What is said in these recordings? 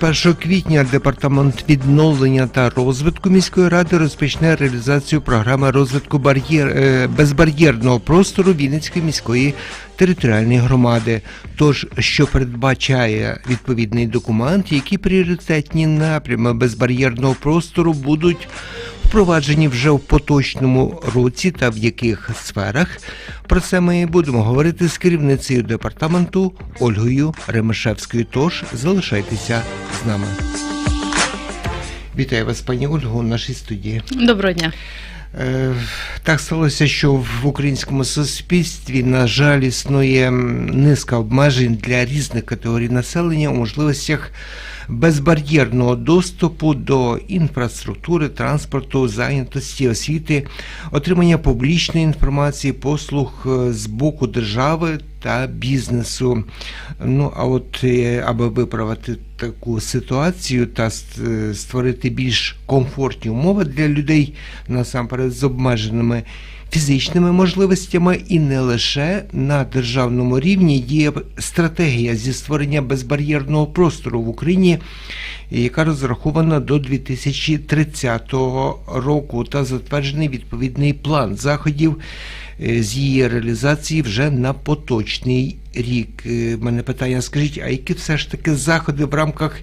З 1 квітня департамент відновлення та розвитку міської ради розпочне реалізацію програми розвитку бар'єр е, безбар'єрного простору Вінницької міської територіальної громади. Тож, що передбачає відповідний документ, які пріоритетні напрями безбар'єрного простору будуть впроваджені вже в поточному році та в яких сферах. Про це ми будемо говорити з керівницею департаменту Ольгою Ремешевською. Тож залишайтеся з нами. Вітаю вас, пані Ольго, у нашій студії. Доброго дня. Е, Так сталося, що в українському суспільстві, на жаль, існує низка обмежень для різних категорій населення у можливостях безбар'єрного доступу до інфраструктури, транспорту, зайнятості, освіти, отримання публічної інформації, послуг е, з боку держави та бізнесу. Ну а от е, аби виправити таку ситуацію та е, створити більш комфортні умови для людей насамперед з обмеженими фізичними можливостями, і не лише на державному рівні є стратегія зі створення безбар'єрного простору в Україні, яка розрахована до 2030 року, та затверджений відповідний план заходів е, з її реалізації вже на поточний рік. Е, Мене питання: скажіть, а які все ж таки заходи в рамках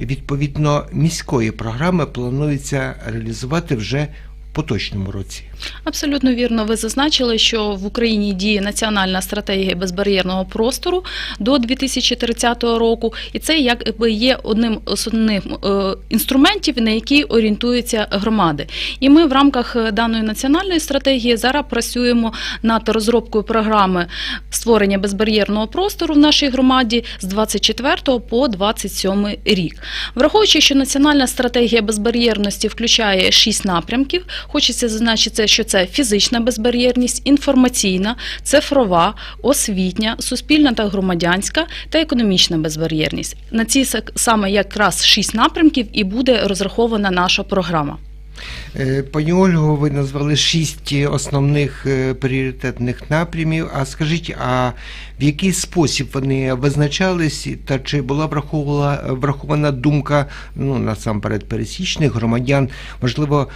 відповідно міської програми планується реалізувати вже в поточному році? Абсолютно вірно. Ви зазначили, що в Україні діє національна стратегія безбар'єрного простору до 2030 року, і це якби є одним з основних е, інструментів, на які орієнтуються громади. І ми в рамках даної національної стратегії зараз працюємо над розробкою програми створення безбар'єрного простору в нашій громаді з 24 по 27 рік. Враховуючи, що національна стратегія безбар'єрності включає шість напрямків, хочеться зазначити, що це фізична безбар'єрність, інформаційна, цифрова, освітня, суспільна та громадянська та економічна безбар'єрність. На ці саме якраз шість напрямків і буде розрахована наша програма. Е, Пані Ольго, ви назвали шість основних е, пріоритетних напрямів. А скажіть, а в який спосіб вони визначались, та чи була врахована, врахована думка ну насамперед пересічних громадян? Можливо,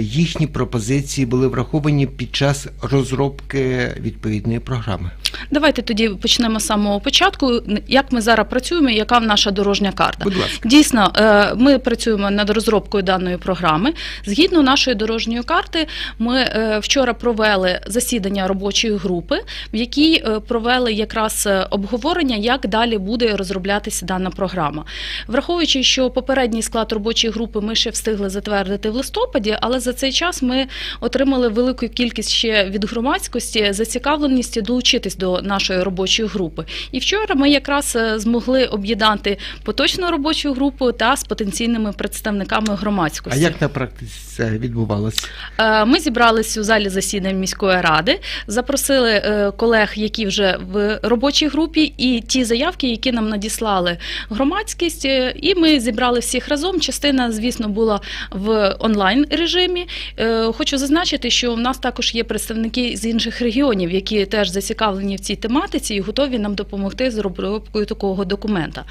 їхні пропозиції були враховані під час розробки відповідної програми? Давайте тоді почнемо з самого початку. Як ми зараз працюємо, і яка наша дорожня карта? Будь ласка. Дійсно, е, ми працюємо над розробкою даної програми. Згідно нашої дорожньої карти, ми е, вчора провели засідання робочої групи, в якій е, провели якраз е, обговорення, як далі буде розроблятися дана програма. Враховуючи, що попередній склад робочої групи ми ще встигли затвердити в листопаді, але за цей час ми отримали велику кількість ще від громадськості зацікавленості долучитись до нашої робочої групи. І вчора ми якраз е, змогли об'єднати поточну робочу групу та з потенційними представниками громадськості. А як на практиці це відбувалося? Е, Ми зібрались у залі засідань міської ради, запросили е, колег, які вже в робочій групі, і ті заявки, які нам надіслали громадськість. І ми зібрали всіх разом. Частина, звісно, була в онлайн режимі. Е, Хочу зазначити, що в нас також є представники з інших регіонів, які теж зацікавлені в цій тематиці і готові нам допомогти з розробкою такого документа.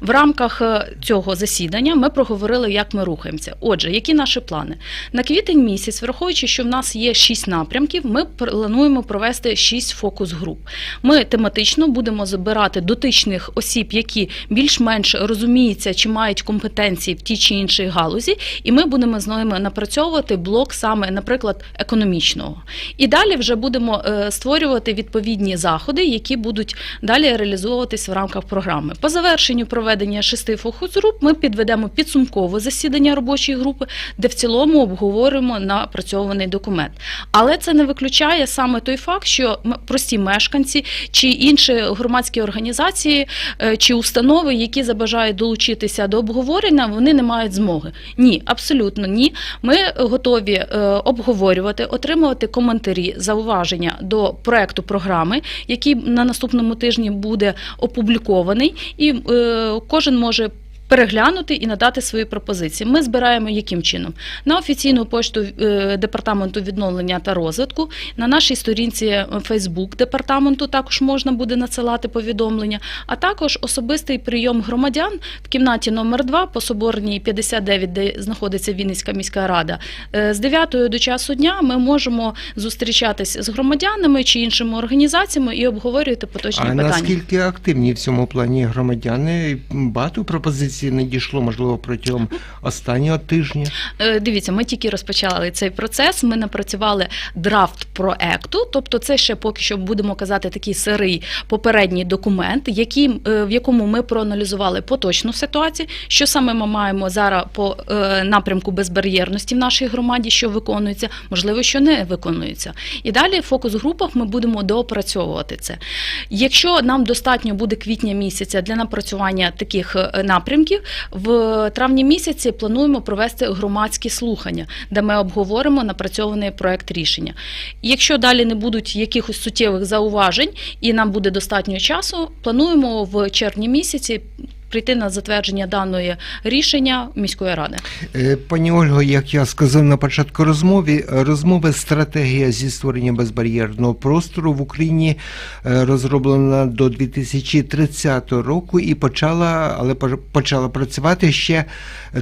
В рамках е, цього засідання ми проговорили, як ми рухаємося. Отже, які наші плани? На квітень місяць, враховуючи, що в нас є шість напрямків, ми плануємо провести шість фокус-груп. Ми тематично будемо забирати дотичних осіб, які більш-менш розуміються чи мають компетенції в тій чи іншій галузі, і ми будемо з ними напрацьовувати блок саме, наприклад, економічного. І далі вже будемо е, створювати відповідні заходи, які будуть далі реалізовуватись в рамках програми. По завершенню проведення шести фокус-груп ми підведемо підсумкове засідання робочої групи, де в цілому обговоримо напрацьований документ. Але це не виключає саме той факт, що прості мешканці чи інші громадські організації е, чи установи, які забажають долучитися до обговорення, вони не мають змоги. Ні, абсолютно ні. Ми готові е, обговорювати, отримувати коментарі, зауваження до проекту програми, який на наступному тижні буде опублікований, і е, кожен може. Переглянути і надати свої пропозиції. Ми збираємо яким чином на офіційну пошту е, департаменту відновлення та розвитку. На нашій сторінці Facebook департаменту також можна буде надсилати повідомлення, а також особистий прийом громадян в кімнаті номер 2 по Соборній 59, де знаходиться Вінницька міська рада. Е, З 9 до часу дня ми можемо зустрічатися з громадянами чи іншими організаціями і обговорювати поточні А питання. наскільки активні в цьому плані громадяни? Багато пропозицій надійшло, можливо, протягом останнього тижня. Е, Дивіться, ми тільки розпочали цей процес. Ми напрацювали драфт проекту, тобто це ще поки що будемо казати такий сирий попередній документ, який, е, в якому ми проаналізували поточну ситуацію, що саме ми маємо зараз по е, напрямку безбар'єрності в нашій громаді, що виконується, можливо, що не виконується. І далі в фокус-групах ми будемо доопрацьовувати це. Якщо нам достатньо буде квітня місяця для напрацювання таких е, напрямків, в травні місяці плануємо провести громадські слухання, де ми обговоримо напрацьований проект рішення. Якщо далі не будуть якихось суттєвих зауважень і нам буде достатньо часу, плануємо в червні місяці прийти на затвердження даної рішення міської ради. Е, Пані Ольго, як я сказав на початку розмови, розмови стратегія зі створення безбар'єрного простору в Україні е, розроблена до 2030 року і почала, але почала працювати ще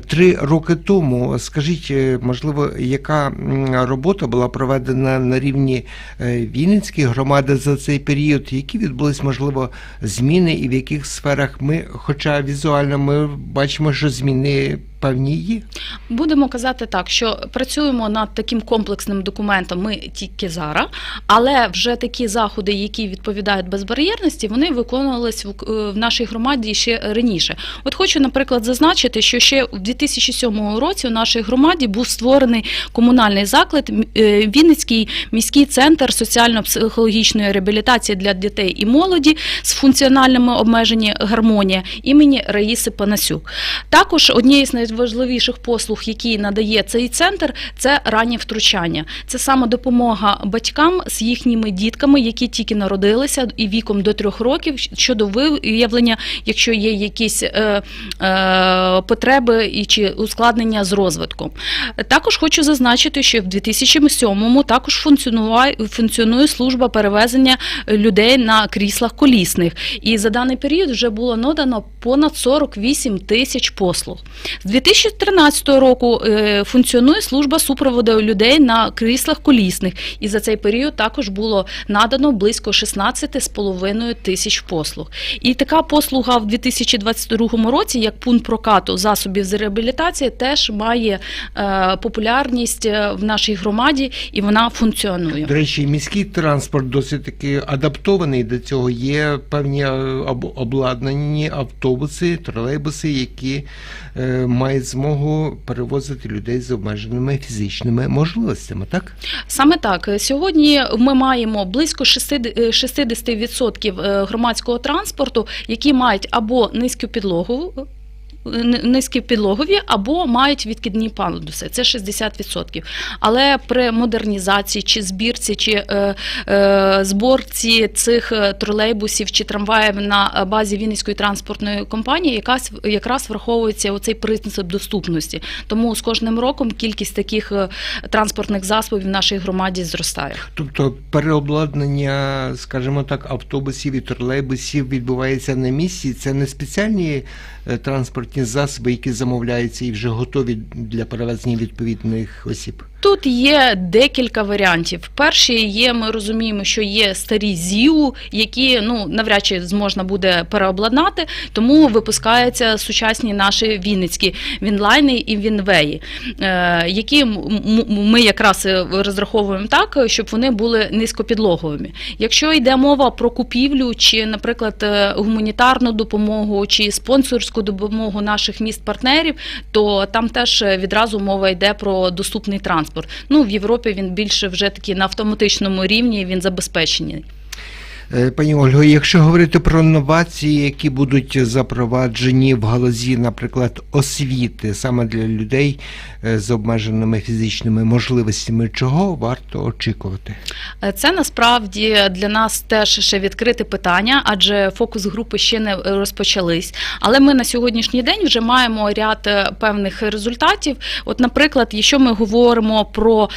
три роки тому. Скажіть, е, можливо, яка робота була проведена на рівні е, Вінницької громади за цей період? Які відбулись, можливо, зміни і в яких сферах ми, хоча візуально ми бачимо, що зміни певні є? Будемо казати так, що працюємо над таким комплексним документом ми тільки зараз, але вже такі заходи, які відповідають безбар'єрності, вони виконувались в, е, в нашій громаді ще раніше. От хочу, наприклад, зазначити, що ще в 2007 році у нашій громаді був створений комунальний заклад е, Вінницький міський центр соціально-психологічної реабілітації для дітей і молоді з функціональними обмеженнями гармонія імені Раїси Панасюк. Також однією з найважливіших послуг, які надає цей центр, це раннє втручання. Це саме допомога батькам з їхніми дітками, які тільки народилися і віком до трьох років щодо виявлення, якщо є якісь е, е, потреби і чи ускладнення з розвитком. Також хочу зазначити, що в 2007-му також функціонує, функціонує служба перевезення людей на кріслах колісних. І за даний період вже було надано понад 48 тисяч послуг. З 2013 року е, функціонує служба супроводу людей на кріслах колісних, і за цей період також було надано близько 16,5 тисяч послуг. І така послуга в 2022 році, як пункт прокату засобів з реабілітації, теж має е, популярність е, в нашій громаді і вона функціонує. До речі, міський транспорт досить таки адаптований до цього. Є певні об- обладнані автобуси, тролейбуси, які е, мають змогу перевозити людей з обмеженими фізичними можливостями, так? Саме так сьогодні ми маємо близько 60 е, 60% е, громадського транспорту, які мають або низьку підлогу. Низькі підлогові або мають відкидні пандуси, це 60%. Але при модернізації чи збірці, чи е, е, зборці цих е, тролейбусів чи трамваїв на базі Вінницької транспортної компанії, якась якраз враховується оцей принцип доступності. Тому з кожним роком кількість таких е, транспортних засобів в нашій громаді зростає. Тобто переобладнання, скажімо так, автобусів і тролейбусів відбувається на місці. Це не спеціальні е, транспортні засоби, які замовляються і вже готові для перевезення відповідних осіб. Тут є декілька варіантів. Перші є, ми розуміємо, що є старі ЗІУ, які ну навряд чи зможна буде переобладнати, тому випускаються сучасні наші вінницькі вінлайни і вінвеї, е, які ми якраз е, розраховуємо так, щоб вони були низькопідлоговими. Якщо йде мова про купівлю чи, наприклад, е, гуманітарну допомогу чи спонсорську допомогу наших міст-партнерів, то там теж відразу мова йде про доступний транспорт. Ну в Європі він більше вже такий на автоматичному рівні він забезпечений. Е, Пані Ольго, якщо говорити про новації, які будуть запроваджені в галузі, наприклад, освіти саме для людей е, з обмеженими фізичними можливостями, чого варто очікувати? Е, Це насправді для нас теж ще відкрите питання, адже фокус групи ще не розпочались. Але ми на сьогоднішній день вже маємо ряд певних результатів. От, наприклад, якщо ми говоримо про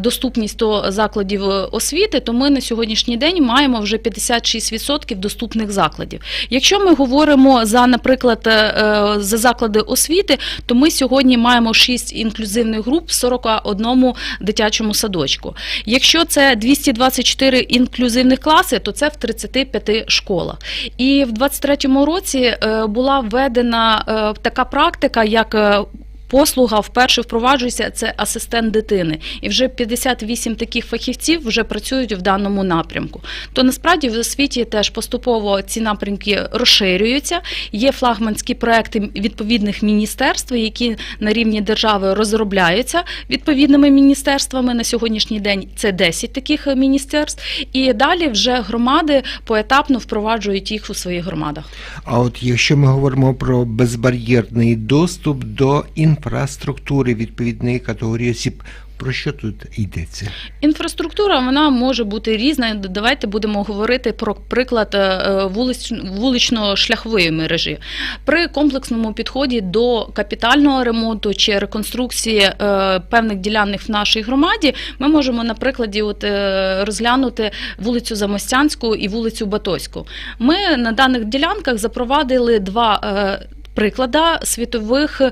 доступність до закладів освіти, то ми на сьогоднішній день маємо вже 56% доступних закладів. Якщо ми говоримо за, наприклад, е, е, за заклади освіти, то ми сьогодні маємо 6 інклюзивних груп в 41 дитячому садочку. Якщо це 224 інклюзивних класи, то це в 35 школах. І в 23-му році е, була введена така практика, як Послуга вперше впроваджується це асистент дитини, і вже 58 таких фахівців вже працюють в даному напрямку. То насправді в освіті теж поступово ці напрямки розширюються. Є флагманські проекти відповідних міністерств, які на рівні держави розробляються відповідними міністерствами. На сьогоднішній день це 10 таких міністерств, і далі вже громади поетапно впроваджують їх у своїх громадах. А от якщо ми говоримо про безбар'єрний доступ до інфраструктури відповідної категорії осіб, про що тут йдеться? Інфраструктура вона може бути різна. Давайте будемо говорити про приклад е, вулич, вулично-шляхової мережі. При комплексному підході до капітального ремонту чи реконструкції е, певних ділянок в нашій громаді, ми можемо на прикладі от, е, розглянути вулицю Замостянську і вулицю Батоську. Ми на даних ділянках запровадили два. Приклада світових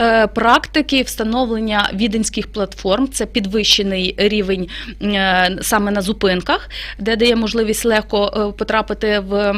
е, практики встановлення віденських платформ це підвищений рівень е, саме на зупинках, де дає можливість легко е, потрапити в.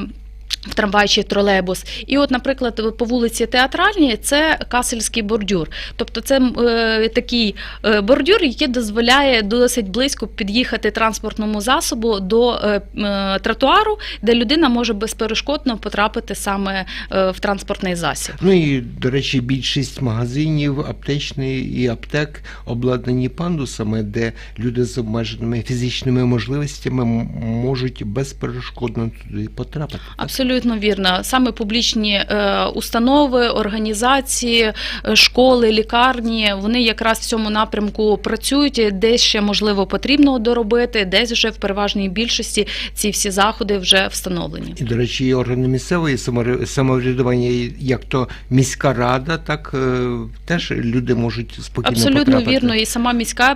В трамвай чи тролейбус. І от, наприклад, по вулиці Театральній це Касельський бордюр. Тобто це е, такий е, бордюр, який дозволяє досить близько під'їхати транспортному засобу до е, е, тротуару, де людина може безперешкодно потрапити саме е, в транспортний засіб. Ну і, до речі, більшість магазинів, аптечний і аптек обладнані пандусами, де люди з обмеженими фізичними можливостями можуть безперешкодно туди потрапити. Абсолютно вірно. Саме публічні е, установи, організації, е, школи, лікарні, вони якраз в цьому напрямку працюють. Десь ще можливо потрібно доробити, десь вже в переважній більшості ці всі заходи вже встановлені. І, до речі, і органи місцевої самоврядування, як то міська рада, так е, теж люди можуть спокійно Абсолютно потрапити. вірно. І сама міська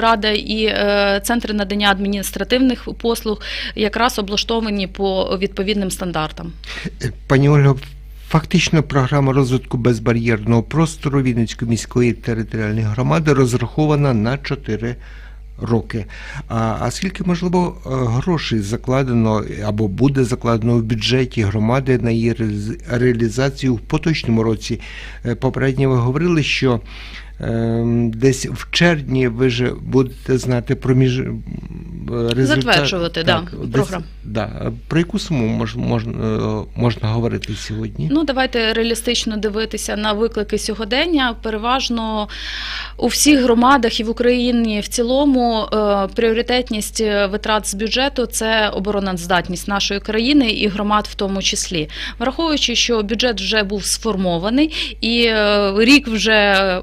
рада, і центри надання адміністративних послуг якраз облаштовані по відповідним стандартам. Е, Пані Ольго, фактично програма розвитку безбар'єрного простору Вінницької міської територіальної громади розрахована на 4 роки. А, а скільки, можливо, е, грошей закладено або буде закладено в бюджеті громади на її реаліз- реалізацію в поточному році? Е, Попередньо ви говорили, що Десь в червні ви ж будете знати про між результат. Затверджувати, да, десь- програму. Да. Про яку суму мож, можна, е, можна говорити сьогодні? Ну, давайте реалістично дивитися на виклики сьогодення. Переважно у всіх громадах і в Україні в цілому е, пріоритетність е, витрат з бюджету це обороноздатність нашої країни і громад в тому числі. Враховуючи, що бюджет вже був сформований і рік вже.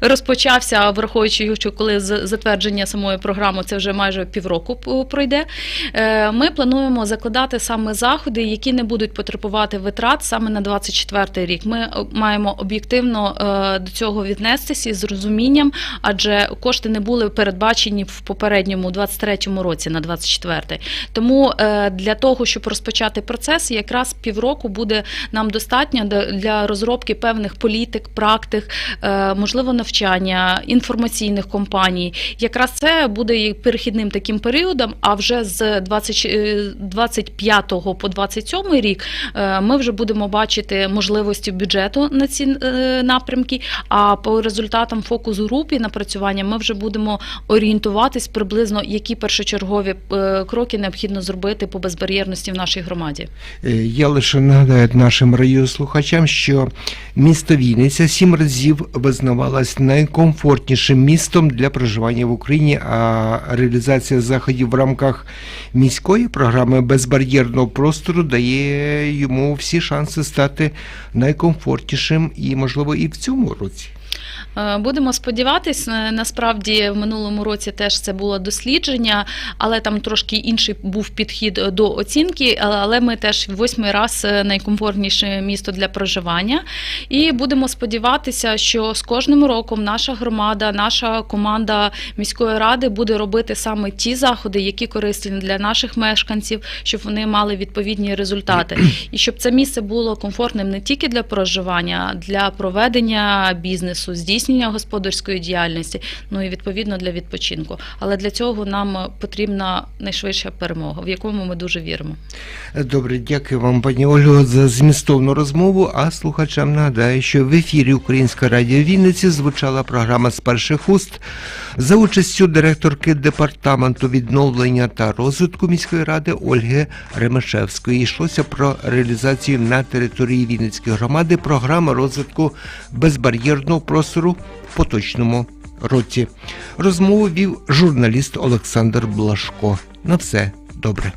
Розпочався, враховуючи, що коли затвердження самої програми це вже майже півроку пройде. Е, Ми плануємо закладати саме заходи, які не будуть потребувати витрат саме на 24 рік. Ми е, маємо об'єктивно е, до цього віднестися з розумінням, адже кошти не були передбачені в попередньому 23-му році на 24-й. Тому для того, щоб розпочати процес, якраз півроку буде нам достатньо для- розробки певних політик, практик, е, можливо, навчання інформаційних компаній. Якраз це буде перехідним таким періодом. А вже з 20, е, 25 по 27 рік е, ми вже будемо бачити можливості бюджету на ці е, напрямки. А по результатам фокус груп і напрацювання ми вже будемо орієнтуватись приблизно, які першочергові е, кроки необхідно зробити по безбар'єрності в нашій громаді. Е, Я лише нагадаю нашим радіослухачам, що місто Вінниця сім разів визнавала вважалась найкомфортнішим містом для проживання в Україні, а реалізація заходів в рамках міської програми безбар'єрного простору дає йому всі шанси стати найкомфортнішим і, можливо, і в цьому році. Е, Будемо сподіватись, е, насправді в минулому році теж це було дослідження, але там трошки інший був підхід до оцінки. Але ми теж восьмий раз е, найкомфортніше місто для проживання. І будемо сподіватися, що з кожним роком наша громада, наша команда міської ради буде робити саме ті заходи, які корисні для наших мешканців, щоб вони мали відповідні результати, і щоб це місце було комфортним не тільки для проживання, а для проведення бізнесу, здійснення господарської діяльності, ну і відповідно для відпочинку. Але для цього нам потрібна найшвидша перемога, в якому ми дуже віримо. Добре, дякую вам, пані Ольго, за змістовну розмову. А слухачам нагадаю, що в ефірі Українська радіо Вінниці звучала програма з перших уст за участю директорки департаменту відновлення та розвитку міської ради Ольги Ремешевської. Йшлося про реалізацію на території Вінницької громади програми розвитку безбар'єрного простору в поточному році. Розмову вів журналіст Олександр Блашко. На все добре.